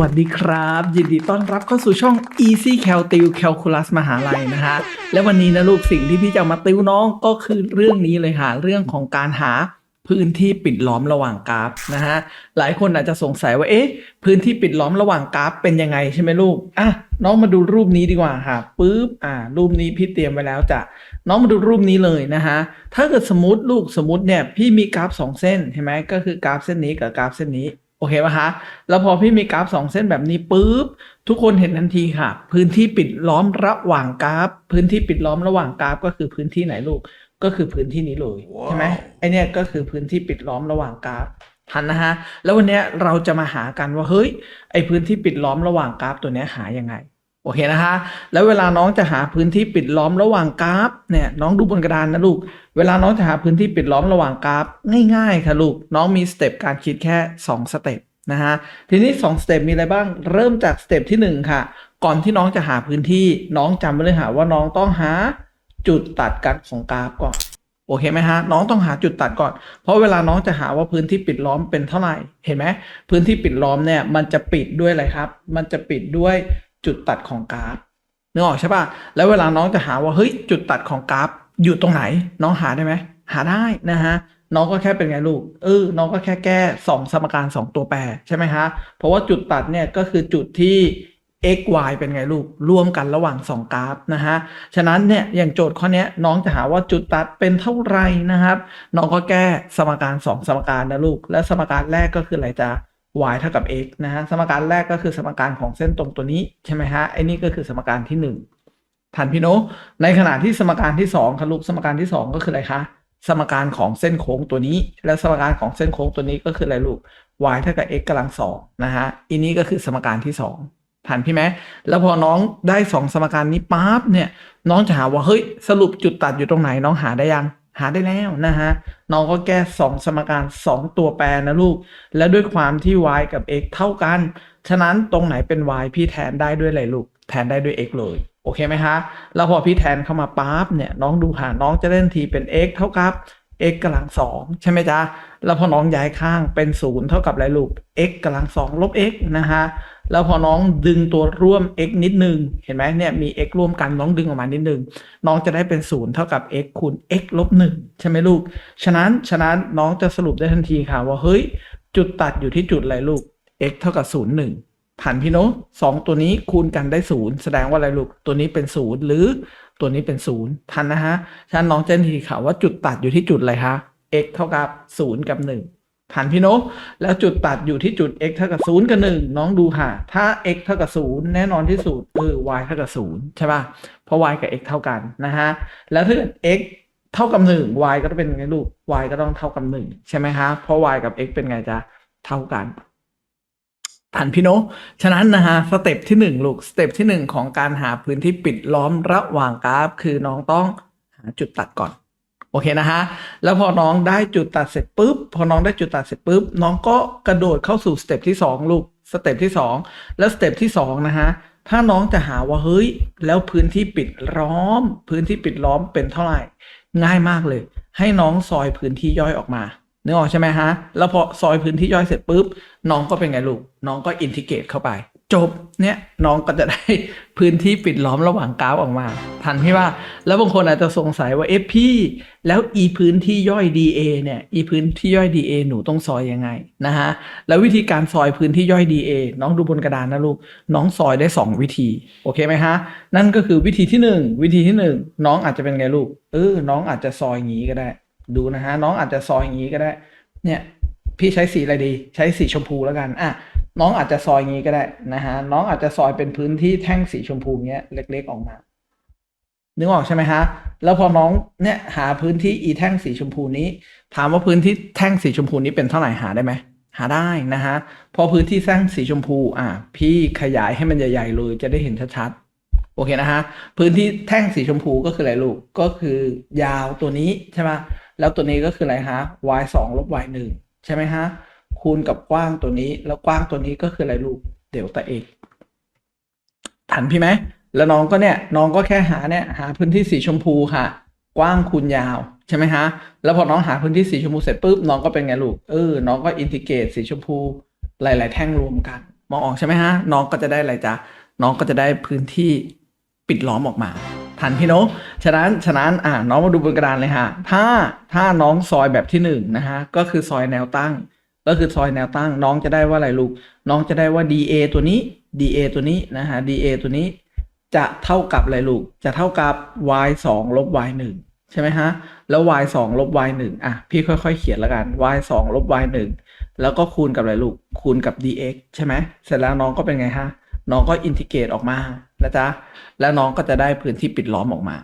วัสดีครับ ยินดีต้อนรับเข้าสู่ช่อง Easy Cal ติว Calculus มหาลัยนะฮะ และวันนี้นะลูกสิ่งที่พี่จะมาติวน้องก็คือเรื่องนี้เลยค่ะ เรื่องของการหาพื้นที่ปิดล้อมระหว่างกราฟนะฮะ หลายคนอาจจะสงสัยว่าเอ๊ะพื้นที่ปิดล้อมระหว่างกราฟเป็นยังไงใช่ไหมลูกอะน้องมาดูรูปนี้ดีกว่าค่ะปึ๊บอ่า รูปนี้พี่เตรียมไว้แล้วจ้ะน้องมาดูรูปนี้เลยนะฮะถ้าเกิดสมมติลูกสมมติเนี่ยพี่มีกราฟสองเส้นเห็นไหมก็คือกราฟเส้นนี้กับกราฟเส้นนี้ โอเคป่ะคะ แล้วพอพี่มีกราฟสองเส้นแบบนี้ปุ๊บ ทุกคนเห็นทันทีค่ะ พื้นที่ปิดล้อมระหว่างกราฟ พื้นที่ปิดล้อมระหว่างกราฟ ก็คือพื้นที่ไหนลูก ก็คือพื้นที่นี้เลยใช่ไหมไอเนี้ยก็คือพื้นที่ปิดล้อมระหว่างกราฟทันนะฮะ แล้ววันเนี้ยเราจะมาหากันว่าเฮ้ยไอพื้นที่ปิดล้อมระหว่างกราฟตัวเนี้ยหายังไง โอเคนะคะ แล้วเวลาน้องจะหาพื้นที่ปิดล้อมระหว่างกราฟเนี่ยน้องดูบนกระดานนะลูก เวลาน้องจะหาพื้นที่ปิดล้อมระหว่างกราฟ ง่ายๆค่ะลูก น้องมีสเต็ปการคิดแค่ 2 สเต็ปนะฮะ ทีนี้ 2 สเต็ปมีอะไรบ้าง เริ่มจากสเต็ปที่ 1 ค่ะ ก่อนที่น้องจะหาพื้นที่น้องจำไว้เลยค่ะว่าน้องต้องหาจุดตัดกันของกราฟก่อนโอเคไหมฮะน้องต้องหาจุดตัดก่อน เพราะเวลาน้องจะหาว่าพื้นที่ปิดล้อมเป็นเท่าไหร่เห็นไหมพื้นที่ปิดล้อมเนี่ยมันจะปิดด้วยอะไรครับ มันจะปิดด้วย จุดตัดของกราฟนึกออกใช่ป่ะแล้วเวลาน้องจะหาว่าเฮ้ยจุดตัดของกราฟอยู่ตรงไหน น้องหาได้ไหมหาได้นะฮะน้องก็แค่เป็นไงลูกเออน้องก็แค่แก้สองสมการสองตัวแปรใช่ไหมฮะเพราะว่าจุดตัดเนี่ยก็คือจุดที่ x y เป็นไงลูกร่วมกันระหว่างสองกราฟนะฮะฉะนั้นเนี่ยอย่างโจทย์ข้อนี้น้องจะหาว่าจุดตัดเป็นเท่าไหร่นะครับ น้องก็แก้สมการสองสมการนะลูก และสมการแรกก็คืออะไรจ๊ะ y เท่ากับ x นะฮะ สมการแรกก็คือสมการของเส้นตรงตัวนี้ใช่ไหมฮะไอ้นี่ก็คือสมการที่หนึ่งทันพี่โนในขณะที่สมการที่สองครับลูกสมการที่สองก็คืออะไรคะ สมการของเส้นโค้งตัวนี้ และสมการของเส้นโค้งตัวนี้ก็คืออะไรลูก y เท่ากับ x กำลังสองนะฮะอันนี้ก็คือสมการที่สองทันพี่ไหมแล้วพอน้องได้สองสมการนี้ปั๊บเนี่ยน้องจะหาว่าเฮ้ยสรุปจุดตัดอยู่ตรงไหนน้องหาได้ยัง หาได้แล้วนะฮะน้องก็แก้สองสมการสองตัวแปรนะลูก และด้วยความที่ y กับ x เท่ากัน ฉะนั้นตรงไหนเป็น y พี่แทนได้ด้วยอะไรลูก แทนได้ด้วย x เลย โอเคไหมฮะแล้วพอพี่แทนเข้ามาปั๊บเนี่ยน้องดูค่ะน้องจะเล่นทีเป็น x เท่ากับ x กำลังสองใช่ไหมจ๊ะ แล้วพอน้องย้ายข้างเป็นศูนย์เท่ากับอะไรลูก x กำลังสองลบ x นะฮะ แล้วพอน้องดึงตัวร่วม x นิดนึง เห็นไหมเนี่ยมี x ร่วมกันน้องดึงออกมานิดนึง น้องจะได้เป็นศูนย์เท่ากับ x คูณ x ลบหนึ่งใช่ไหมลูก ฉะนั้นฉะนั้นน้องจะสรุปได้ทันทีค่ะ ว่าเฮ้ย จุดตัดอยู่ที่จุดอะไรลูก x เท่ากับศูนย์หนึ่งผ่านพี่โน้ตสองตัวนี้คูณกันได้ศูนย์แสดงว่าอะไรลูกตัวนี้เป็นศูนย์หรือตัวนี้เป็นศูนย์ทันนะฮะฉะนั้นน้องเจนทีค่ะว่าจุดตัดอยู่ที่จุดอะไรคะ x เท่ากับศูนย์กับหนึ่ง ผ่านพี่โน้ตแล้วจุดตัดอยู่ที่จุด x เท่ากับศูนย์กับหนึ่งน้องดูค่ะ ถ้า x เท่ากับศูนย์แน่นอนที่สุดเออ y เท่ากับศูนย์ใช่ป่ะ เพราะ y กับ x เท่ากันนะฮะ แล้วถ้าเกิด x เท่ากับหนึ่ง y ก็ต้องเป็นไงลูก y ก็ต้องเท่ากับหนึ่งใช่ไหมฮะเพราะ y กับ x เป็นไงจะเท่ากันทันพี่โนตฉะนั้นนะฮะสเต็ปที่หนึ่งลูก สเต็ปที่หนึ่งของการหาพื้นที่ปิดล้อมระหว่างกราฟ คือน้องต้องหาจุดตัดก่อน โอเคนะฮะ แล้วพอน้องได้จุดตัดเสร็จปุ๊บ พอน้องได้จุดตัดเสร็จปุ๊บ น้องก็กระโดดเข้าสู่สเต็ปที่สองลูก สเต็ปที่สองแล้วสเต็ปที่สองนะฮะ ถ้าน้องจะหาว่าเฮ้ย แล้วพื้นที่ปิดล้อม พื้นที่ปิดล้อมเป็นเท่าไหร่ ง่ายมากเลย ให้น้องซอยพื้นที่ย่อยออกมานึกออกใช่ไหมฮะ แล้วพอซอยพื้นที่ย่อยเสร็จปุ๊บ น้องก็เป็นไงลูก น้องก็อินทิเกรตเข้าไป จบเนี่ยน้องก็จะได้พื้นที่ปิดล้อมระหว่างกราฟออกมา ทันพี่ว่า แล้วบางคนอาจจะสงสัยว่าเอ๊ะพี่ แล้วอีพื้นที่ย่อย DA เนี่ยอีพื้นที่ย่อย DA หนูต้องซอยยังไงนะฮะแล้ววิธีการซอยพื้นที่ย่อย DA น้องดูบนกระดานนะลูกน้องซอยได้ 2 วิธีโอเคไหมฮะนั่นก็คือวิธีที่ 1 วิธีที่ 1 น้องอาจจะเป็นไงลูกเออน้องอาจจะซอยอย่างนี้ก็ได้ ดูนะฮะน้องอาจจะซอยอย่างนี้ก็ได้เนี่ยพี่ใช้สีอะไรดี ใช้สีชมพูแล้วกันอะ น้องอาจจะซอยงี้ก็ได้นะฮะน้องอาจจะซอยเป็นพื้นที่แท่งสีชมพูเงี้ยเล็ก ๆออกมานึกออกใช่ไหมฮะ แล้วพอน้องเนี่ยหาพื้นที่อีแท่งสีชมพูนี้ ถามว่าพื้นที่แท่งสีชมพูนี้เป็นเท่าไหร่หาได้ไหมหาได้นะฮะพอพื้นที่แท่งสีชมพู อะพี่ขยายให้มันใหญ่ๆเลยจะได้เห็นชัดๆโอเคนะฮะพื้นที่แท่งสีชมพูก็คืออะไรลูกก็คือยาวตัวนี้ใช่ไหมแล้วตัวนี้ก็คืออะไรฮะ y สองลบ y หนึ่งใช่ไหมฮะ คูณกับกว้างตัวนี้ แล้วกว้างตัวนี้ก็คืออะไรลูกเดลต้าเอกทันพี่ไหมแล้วน้องก็เนี่ยน้องก็แค่หาเนี่ยหาพื้นที่สีชมพูค่ะ กว้างคูณยาวใช่ไหมฮะแล้วพอน้องหาพื้นที่สีชมพูเสร็จปุ๊บน้องก็เป็นไงลูกเออน้องก็อินทิเกรตสีชมพูหลาย ๆ แท่งรวมกัน มองออกใช่ไหมฮะน้องก็จะได้อะไรจ๊ะน้องก็จะได้พื้นที่ปิดล้อมออกมาทันพี่โนอะฉะนั้นฉะนั้นอ่าน้องมาดูบนกระดานเลยฮะถ้าถ้าน้องซอยแบบที่หนึ่งนะฮะก็คือซอยแนวตั้ง ก็คือซอยแนวตั้งน้องจะได้ว่าอะไรลูก น้องจะได้ว่า dA ตัวนี้ dA ตัวนี้นะฮะ dA ตัวนี้จะเท่ากับอะไรลูก จะเท่ากับ y 2ลบ y 1ใช่ไหมฮะ แล้ว y 2ลบ y 1อะ พี่ค่อยๆ เขียนแล้วกัน y 2ลบ y 1แล้วก็คูณกับอะไรลูก คูณกับ dx ใช่ไหม เสร็จแล้วน้องก็เป็นไงฮะ น้องก็อินทิเกรตออกมานะจ๊ะ แล้วน้องก็จะได้พื้นที่ปิดล้อมออกมา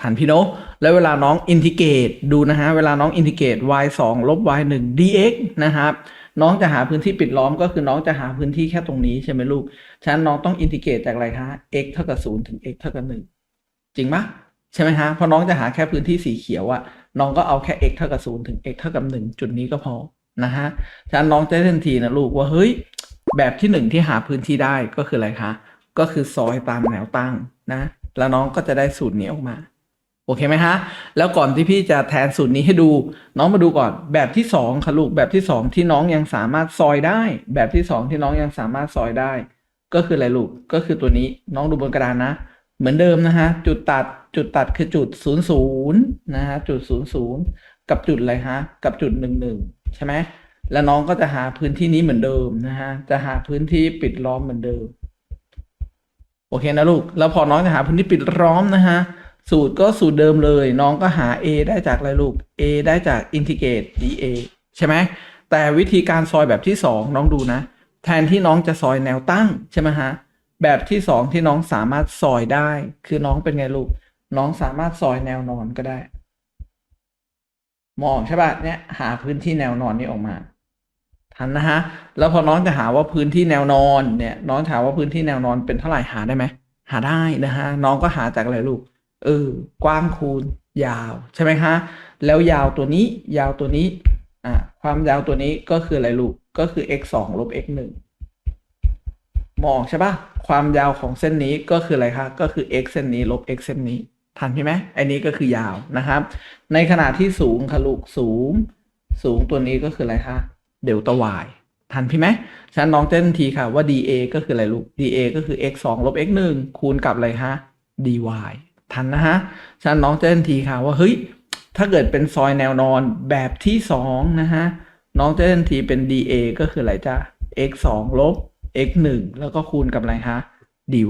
ทันพี่โนอะแล้วเวลาน้องอินทิเกรตดูนะฮะเวลาน้องอินทิเกรต y 2ลบ y 1 dx นะครับน้องจะหาพื้นที่ปิดล้อมก็คือน้องจะหาพื้นที่แค่ตรงนี้ใช่ไหมลูก ฉะนั้นน้องต้องอินทิเกรตจากอะไรคะ x เท่ากับ0ถึง x เท่ากับ1จริงปะใช่ไหมฮะเพราะน้องจะหาแค่พื้นที่สีเขียวอะน้องก็เอาแค่ x เท่ากับ0ถึง x เท่ากับ1จุดนี้ก็พอนะฮะฉะนั้นน้องจะได้ทันทีนะลูกว่าเฮ้ยแบบที่หนึ่งที่หาพื้นที่ได้ก็คืออะไรคะก็คือซอยตามแนวตั้งนะ แล้วน้องก็จะได้สูตรนี้ออกมา อเคไหมฮะ แล้วก่อนที่พี่จะแทนสูตรนี้ให้ดู น้องมาดูก่อนแบบที่สองค่ะลูกแบบที่สองที่น้องยังสามารถซอยได้ แบบที่สองที่น้องยังสามารถซอยได้ ก็คืออะไรลูกก็คือตัวนี้น้องดูบนกระดานนะ เหมือนเดิมนะฮะจุดตัดจุดตัดคือจุดศูนย์ศูนย์นะฮะจุดศูนย์ศูนย์กับจุดอะไรฮะกับจุดหนึ่งหนึ่งใช่ไหมแล้วน้องก็จะหาพื้นที่นี้เหมือนเดิมนะฮะจะหาพื้นที่ปิดล้อมเหมือนเดิม โอเคนะลูกแล้วพอน้องจะหาพื้นที่ปิดล้อมนะฮะ สูตรก็สูตรเดิมเลย น้องก็หา a ได้จากอะไรลูก a ได้จากอินทิเกรต dA ใช่ไหมแต่วิธีการซอยแบบที่ 2 น้องดูนะ แทนที่น้องจะซอยแนวตั้งใช่ไหมฮะแบบที่ 2 ที่น้องสามารถซอยได้ คือน้องเป็นไงลูก น้องสามารถซอยแนวนอนก็ได้ มองใช่ป่ะเนี่ยหาพื้นที่แนวนอนนี้ออกมาทันนะฮะแล้วพอน้องจะหาว่าพื้นที่แนวนอนเนี่ยน้องถามว่าพื้นที่แนวนอนเป็นเท่าไหร่หาได้ไหมหาได้นะฮะน้องก็หาจากอะไรลูก เออกว้างคูณยาวใช่ไหมคะแล้วยาวตัวนี้ยาวตัวนี้อ่าความยาวตัวนี้ก็คืออะไรลูกก็คือ x 2ลบ x 1มองใช่ปะความยาวของเส้นนี้ก็คืออะไรคะก็คือ x เส้นนี้ลบ x เส้นนี้ทันใช่ไหมอันนี้ก็คือยาวนะครับ ในขณะที่สูงค่ะลูกสูง สูงตัวนี้ก็คืออะไรคะเดลต้า y ทันพี่ไหมฉะนั้นน้องเต้นทีค่ะว่า dA ก็คืออะไรลูก dA ก็คือ x 2ลบ x 1คูณกับอะไรคะ dy ทันนะฮะฉะนั้นน้องจะทันทีค่ะว่าเฮ้ยถ้าเกิดเป็นซอยแนวนอนแบบที่สองนะฮะน้องจะทันทีเป็น dA ก็คืออะไรจ้ะ x 2ลบ x 1แล้วก็คูณกับอะไรฮะ dy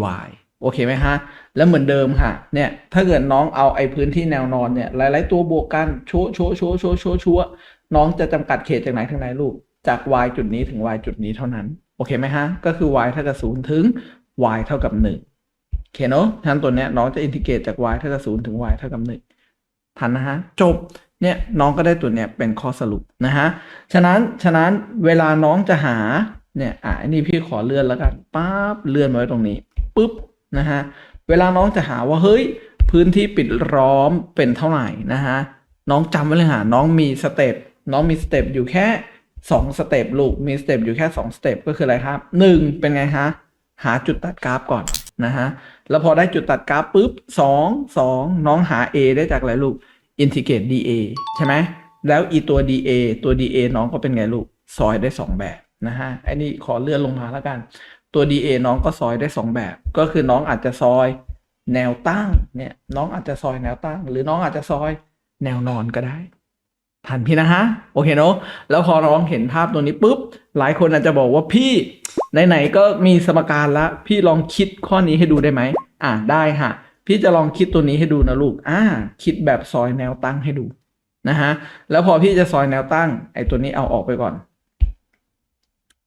โอเคไหมฮะ แล้วเหมือนเดิมค่ะ เนี่ย ถ้าเกิดน้องเอาไอ้พื้นที่แนวนอนเนี่ย หลาย ๆ ตัวบวกกัน โชว์โชว์โชว์โชว์โชว์โชว์น้องจะจำกัดเขตจากไหนถึงไหนลูก จาก y จุดนี้ถึง y จุดนี้เท่านั้น โอเคไหมฮะ ก็คือ y เท่ากับ 0 ถึง y เท่ากับ 1 โอเคเนาะฉะนั้นตัวเนี้ยน้องจะอินทิเกรตจาก y เท่ากับ0ถึง y เท่ากับ1ทันนะฮะ จบ เนี่ยน้องก็ได้ตัวเนี้ยเป็นข้อสรุปนะฮะ ฉะนั้น ฉะนั้นเวลาน้องจะหา เนี่ยอะอันนี้พี่ขอเลื่อนแล้วกันปั๊บเลื่อนมาไว้ตรงนี้ปุ๊บนะฮะ เวลาน้องจะหาว่าเฮ้ย พื้นที่ปิดล้อมเป็นเท่าไหร่นะฮะ น้องจำไว้เลยหาน้องมีสเต็ป น้องมีสเต็ปอยู่แค่สองสเต็ปลูก มีสเต็ปอยู่แค่สองสเต็ปก็คืออะไรครับหนึ่งเป็นไงฮะ หาจุดตัดกราฟก่อนนะฮะ แล้วพอได้จุดตัดกราฟปุ๊บสองสองน้องหา a ได้จากอะไรลูกอินทิเกรต dA ใช่ไหมแล้วอีตัว dA ตัว dA น้องก็เป็นไงลูก ซอยได้สองแบบนะฮะอันนี้ขอเลื่อนลงมาแล้วกัน ตัว dA น้องก็ซอยได้สองแบบ ก็คือน้องอาจจะซอยแนวตั้งเนี่ยน้องอาจจะซอยแนวตั้ง หรือน้องอาจจะซอยแนวนอนก็ได้ ทันพี่นะฮะ โอเคเนอะแล้วพอน้องเห็นภาพตัวนี้ปุ๊บ หลายคนอาจจะบอกว่าพี่ ไหนๆก็มีสมการละพี่ลองคิดข้อนี้ให้ดูได้ไหมอ่าได้ฮะพี่จะลองคิดตัวนี้ให้ดูนะลูกอ่าคิดแบบซอยแนวตั้งให้ดูนะฮะแล้วพอพี่จะซอยแนวตั้ง ไอ้ตัวนี้เอาออกไปก่อน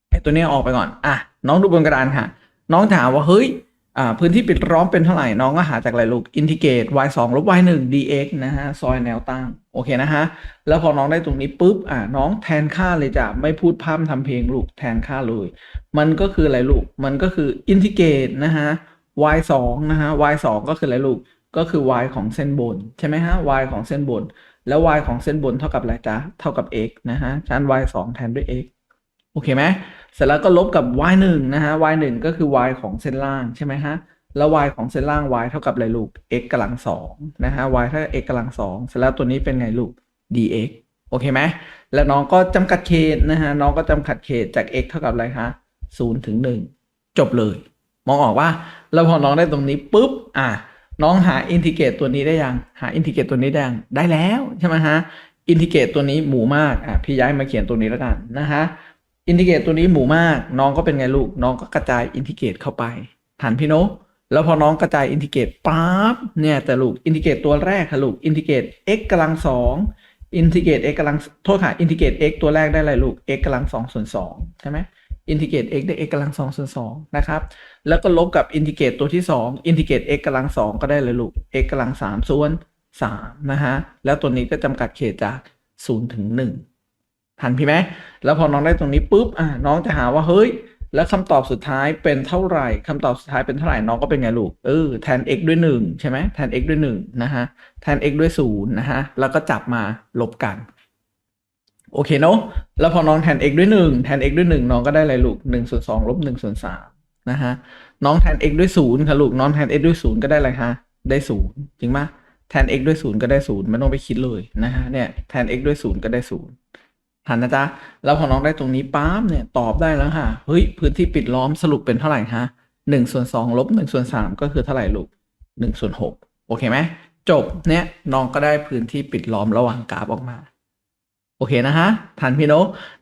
ไอ้ตัวนี้เอาออกไปก่อนอะน้องดูบนกระดานค่ะ น้องถามว่าเฮ้ย อ่าพื้นที่ปิดล้อมเป็นเท่าไหร่น้องก็หาจากอะไรลูกอินทิเกรต y 2ลบ y 1 dx นะฮะซอยแนวตั้งโอเคนะฮะแล้วพอน้องได้ตรงนี้ปุ๊บอ่าน้องแทนค่าเลยจ้ะไม่พูดพร่ำทำเพลงลูกแทนค่าเลย มันก็คืออะไรลูกมันก็คืออินทิเกรตนะฮะ y 2นะฮะ y 2ก็คืออะไรลูกก็คือ y ของเส้นบนใช่ไหมฮะ y ของเส้นบน แล้ว y ของเส้นบนเท่ากับอะไรจ๊ะเท่ากับ x นะฮะฉะนั้น y 2แทนด้วย x โอเคไหม เสร็จแล้วก็ลบกับ y 1นะฮะ y 1ก็คือ y ของเส้นล่างใช่ไหมฮะ แล้ว y ของเส้นล่าง y เท่ากับอะไรลูก x กำลังสองนะฮะ y เท่ากับ x กำลังสองเสร็จแล้วตัวนี้เป็นไงลูก dx โอเคไหม แล้วน้องก็จำกัดเขตนะฮะ น้องก็จำกัดเขตจาก x เท่ากับอะไรคะ0ถึง1จบเลย มองออกว่าแล้วพอน้องได้ตรงนี้ปุ๊บ อะน้องหาอินทิเกรตตัวนี้ได้ยัง หาอินทิเกรตตัวนี้ได้ยังได้แล้วใช่ไหมฮะ อินทิเกรตตัวนี้หมูมาก อะพี่ย้ายมาเขียนตัวนี้แล้วกันนะฮะ อินทิเกรตตัวนี้หมู่มาก น้องก็เป็นไงลูก น้องก็กระจายอินทิเกรตเข้าไปฐานพี่โนแล้วพอน้องกระจายอินทิเกรตปั๊บเนี่ยแต่ลูกอินทิเกรตตัวแรกค่ะลูกอินทิเกรต x กำลังสองอินทิเกรต x กำลังโทษค่ะอินทิเกรต x ตัวแรกได้อะไรลูก x กำลังสองส่วนสองใช่ไหมอินทิเกรต x ได้ x กำลังสองส่วนสองนะครับแล้วก็ลบกับอินทิเกรตตัวที่สองอินทิเกรต x กำลังสองก็ได้เลยลูก x กำลังสามส่วนสามนะฮะแล้วตัวนี้ก็จำกัดเขตจากศูนย์ถึงหนึ่ง ทันพี่ไหมแล้วพอน้องได้ตรงนี้ปุ๊บอะน้องจะหาว่าเฮ้ย แล้วคำตอบสุดท้ายเป็นเท่าไหร่ คำตอบสุดท้ายเป็นเท่าไหร่น้องก็เป็นไงลูกเออแทน x ด้วย1ใช่ไหมแทน x ด้วย1นะฮะแทน x ด้วย0นะฮะแล้วก็จับมาลบกันโอเคเนาะแล้วพอน้องแทน x ด้วย1แทน x ด้วย 1 น้องก็ได้อะไรลูก1ส่วน2ลบ1ส่วน3นะฮะน้องแทน x ด้วย0ค่ะลูกน้องแทน x ด้วย 0 ก็ได้อะไรฮะได้ 0 จริงปะแทน x ด้วย 0 ก็ได้ 0 ไม่ต้องไปคิดเลยนะฮะเนี่ยแทน x ด้วย 0 ก็ได้ 0 หันนะจ๊ะแล้วพอน้องได้ตรงนี้ปั๊บเนี่ยตอบได้แล้วค่ะเฮ้ยพื้นที่ปิดล้อมสรุปเป็นเท่าไหร่ฮะหนึ่งส่วนสองลบหนึ่งส่วนสามก็คือเท่าไหร่ลูกหนึ่งส่วนหกโอเคไหมจบเนี่ยน้องก็ได้พื้นที่ปิดล้อมระหว่างกราฟออกมา โอเคนะฮะทันพี่โน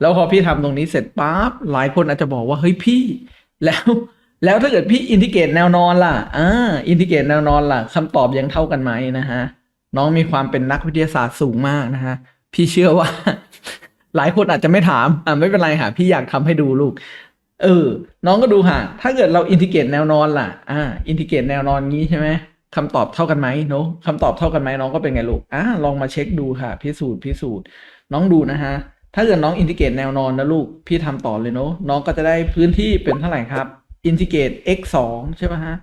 แล้วพอพี่ทำตรงนี้เสร็จปั๊บหลายคนอาจจะบอกว่าเฮ้ยพี่ แล้วแล้วถ้าเกิดพี่อินทิเกรตแนวนอนล่ะอ่าอินทิเกรตแนวนอนล่ะ คำตอบยังเท่ากันไหมนะฮะน้องมีความเป็นนักวิทยาศาสตร์สูงมากนะฮะพี่เชื่อว่า หลายคนอาจจะไม่ถาม อ่าไม่เป็นไรค่ะพี่อยากทำให้ดูลูก เออ น้องก็ดูค่ะ ถ้าเกิดเราอินทิเกรตแนวนอนล่ะ อ่า อินทิเกรตแนวนอนงี้ใช่ไหมคำตอบเท่ากันไหมเนอะคำตอบเท่ากันไหมน้องก็เป็นไงลูก อ่าลองมาเช็คดูค่ะ พิสูจน์พิสูจน์ น้องดูนะฮะ ถ้าเกิดน้องอินทิเกรตแนวนอนนะลูก พี่ทำต่อเลยเนอะน้องก็จะได้พื้นที่เป็นเท่าไหร่ครับ อินทิเกรต x สองใช่ไหมฮะ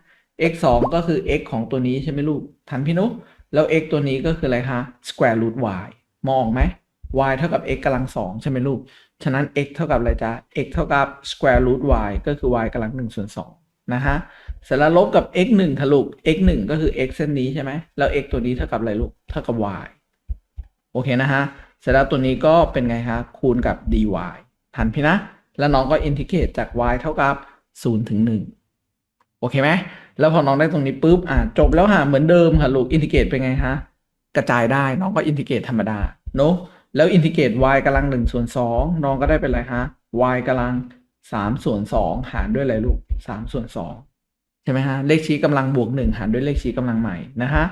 x สองก็คือ x ของตัวนี้ใช่ไหมลูก ทันพี่นุแล้ว x ตัวนี้ก็คืออะไรคะ square root y มองไหม y เท่ากับ x กำลังสองใช่ไหมลูก ฉะนั้น x เท่ากับอะไรจ๊ะ x เท่ากับ square root y ก็คือ y กำลังหนึ่งส่วนสองนะฮะ เสร็จแล้วลบกับ x หนึ่งค่ะลูก x หนึ่งก็คือ x เส้นนี้ใช่ไหม แล้ว x ตัวนี้เท่ากับอะไรลูก เท่ากับ y โอเคนะฮะ เสร็จแล้วตัวนี้ก็เป็นไงคะคูณกับ dy ทันพี่นะ แล้วน้องก็อินทิเกรตจาก y เท่ากับ0ถึง1โอเคไหม แล้วพอน้องได้ตรงนี้ปุ๊บ อ่าจบแล้วค่ะเหมือนเดิมค่ะลูก อินทิเกรตเป็นไงคะกระจายได้ น้องก็อินทิเกรตธรรมดา เนอะ แล้วอินทิเกรต y กำลัง1ส่วน2น้องก็ได้เป็นอะไรคะ y กำลัง3ส่วน2หารด้วยอะไรลูก3ส่วน2ใช่ไหมฮะ เลขชี้กำลังบวก1หารด้วยเลขชี้กำลังใหม่นะฮะ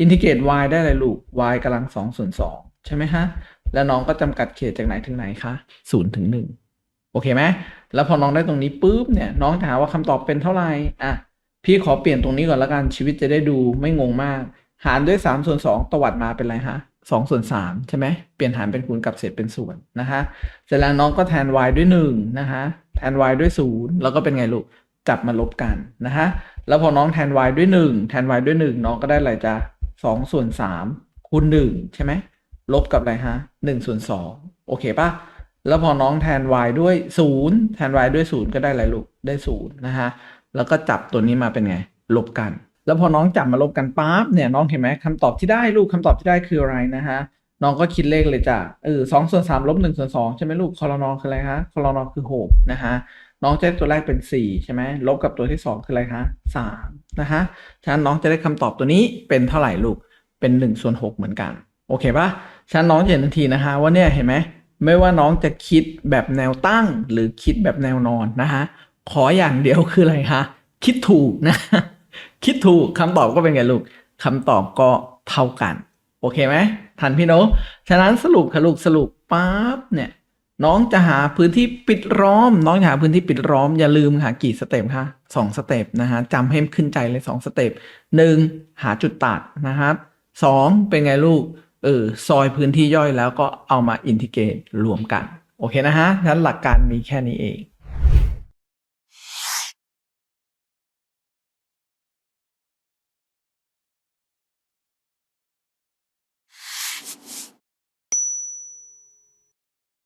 อินทิเกรต y ได้อะไรลูก y กำลัง2ส่วน2ใช่ไหมฮะ แล้วน้องก็จำกัดเขตจากไหนถึงไหนคะ0ถึง1โอเคไหมแล้วพอน้องได้ตรงนี้ปุ๊บเนี่ยน้องถามว่าคำตอบเป็นเท่าไหร่อะพี่ขอเปลี่ยนตรงนี้ก่อนละกันชีวิตจะได้ดูไม่งงมาก หารด้วย3ส่วน2ตวัดมาเป็นอะไรฮะ 2ส่วน3ใช่ไหมเปลี่ยนหารเป็นคูณกับเศษเป็นส่วนนะฮะเสร็จแล้วน้องก็แทน y ด้วย1นะฮะแทน y ด้วย0แล้วก็เป็นไงลูกจับมาลบกันนะฮะแล้วพอน้องแทน y ด้วย1แทน y ด้วย1น้องก็ได้อะไรจ้ะ2ส่วน3คูณ1ใช่ไหมลบกับอะไรฮะ1ส่วน2โอเคปะแล้วพอน้องแทน y ด้วย0แทน y ด้วย0ก็ได้อะไรลูกได้0นะฮะแล้วก็จับตัวนี้มาเป็นไงลบกัน แล้วพอน้องจับมาลบกันปั๊บเนี่ยน้องเห็นไหมคำตอบที่ได้ลูกคำตอบที่ได้คืออะไรนะฮะน้องก็คิดเลขเลยจ้ะเออสองส่วนสามลบหนึ่งส่วนสองใช่ไหมลูกคอรนอคืออะไรฮะคอรนอคือหกนะฮะน้องจะได้ตัวแรกเป็นสี่ใช่ไหมลบกับตัวที่สองคืออะไรคะสามนะฮะฉะนั้นน้องจะได้คำตอบตัวนี้เป็นเท่าไหร่ลูกเป็นหนึ่งส่วนหกเหมือนกัน โอเคปะฉะนั้นน้องเห็นทันทีนะคะว่าเนี่ยเห็นไหมไม่ว่าน้องจะคิดแบบแนวตั้งหรือคิดแบบแนวนอนนะฮะขออย่างเดียวคืออะไรคะคิดถูกนะ คิดถูกคำตอบก็เป็นไงลูกคำตอบก็เท่ากัน โอเคไหมทันพี่โนตฉะนั้นสรุปค่ะลูกสรุปปั๊บเนี่ยน้องจะหาพื้นที่ปิดล้อม น้องจะหาพื้นที่ปิดล้อมอย่าลืมค่ะกี่สเต็ปคะสองสเต็ปนะฮะจำให้ขึ้นใจเลยสองสเต็ปหนึ่งหาจุดตัดนะครับสองเป็นไงลูกเออซอยพื้นที่ย่อยแล้วก็เอามาอินทิเกรตรวมกัน โอเคนะฮะฉะนั้นหลักการมีแค่นี้เอง